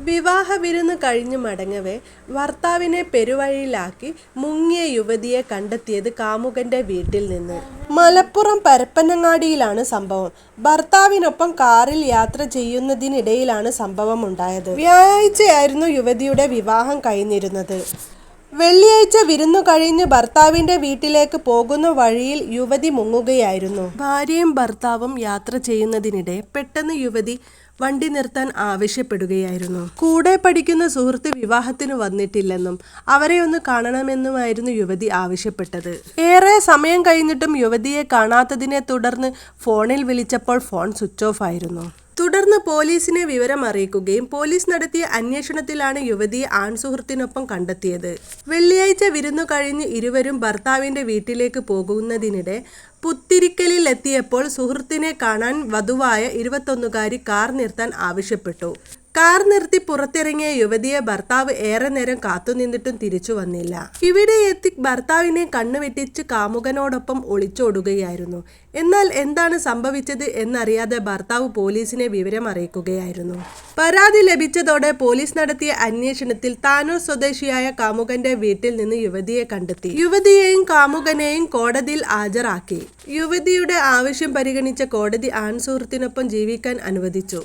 വിവാഹ വിരുന്ന് കഴിഞ്ഞു മടങ്ങവേ ഭർത്താവിനെ പെരുവഴിയിലാക്കി മുങ്ങിയ യുവതിയെ കണ്ടെത്തിയത് കാമുകന്റെ വീട്ടിൽ നിന്ന്. മലപ്പുറം പരപ്പനങ്ങാടിയിലാണ് സംഭവം. ഭർത്താവിനൊപ്പം കാറിൽ യാത്ര ചെയ്യുന്നതിനിടയിലാണ് സംഭവം ഉണ്ടായത് വ്യാഴാഴ്ചയായിരുന്നു യുവതിയുടെ വിവാഹം കഴിഞ്ഞിരുന്നത്. വെള്ളിയാഴ്ച വിരുന്നു കഴിഞ്ഞ് ഭർത്താവിന്റെ വീട്ടിലേക്ക് പോകുന്ന വഴിയിൽ യുവതി മുങ്ങുകയായിരുന്നു. ഭാര്യയും ഭർത്താവും യാത്ര ചെയ്യുന്നതിനിടെ പെട്ടെന്ന് യുവതി വണ്ടി നിർത്താൻ ആവശ്യപ്പെടുകയായിരുന്നു. കൂടെ പഠിക്കുന്ന സുഹൃത്ത് വിവാഹത്തിന് വന്നിട്ടില്ലെന്നും അവരെ ഒന്ന് കാണണമെന്നുമായിരുന്നു യുവതി ആവശ്യപ്പെട്ടത്. ഏറെ സമയം കഴിഞ്ഞിട്ടും യുവതിയെ കാണാത്തതിനെ തുടർന്ന് ഫോണിൽ വിളിച്ചപ്പോൾ ഫോൺ സ്വിച്ച് ഓഫ് ആയിരുന്നു. തുടർന്ന് പോലീസിനെ വിവരം അറിയിക്കുകയും പോലീസ് നടത്തിയ അന്വേഷണത്തിലാണ് യുവതിയെ ആൺസുഹൃത്തിനൊപ്പം കണ്ടെത്തിയത്. വെള്ളിയാഴ്ച വിരുന്നു കഴിഞ്ഞ് ഇരുവരും ഭർത്താവിന്റെ വീട്ടിലേക്ക് പോകുന്നതിനിടെ പുത്തിരിക്കലിൽ എത്തിയപ്പോൾ സുഹൃത്തിനെ കാണാൻ വധുവായ ഇരുപത്തൊന്നുകാരി കാർ നിർത്താൻ ആവശ്യപ്പെട്ടു. കാർ നിർത്തി പുറത്തിറങ്ങിയ യുവതിയെ ഭർത്താവ് ഏറെ നേരം കാത്തുനിന്നിട്ടും തിരിച്ചു വന്നില്ല. ഇവിടെ എത്തി ഭർത്താവിനെ കണ്ണുവെട്ടിച്ച് കാമുകനോടൊപ്പം ഒളിച്ചോടുകയായിരുന്നു. എന്നാൽ എന്താണ് സംഭവിച്ചത് എന്നറിയാതെ ഭർത്താവ് പോലീസിനെ വിവരം അറിയിക്കുകയായിരുന്നു. പരാതി ലഭിച്ചതോടെ പോലീസ് നടത്തിയ അന്വേഷണത്തിൽ താനൂർ സ്വദേശിയായ കാമുകന്റെ വീട്ടിൽ നിന്ന് യുവതിയെ കണ്ടെത്തി. യുവതിയെയും കാമുകനെയും കോടതിയിൽ ഹാജരാക്കി. യുവതിയുടെ ആവശ്യം പരിഗണിച്ച കോടതി ആൺസുഹൃത്തിനൊപ്പം ജീവിക്കാൻ അനുവദിച്ചു.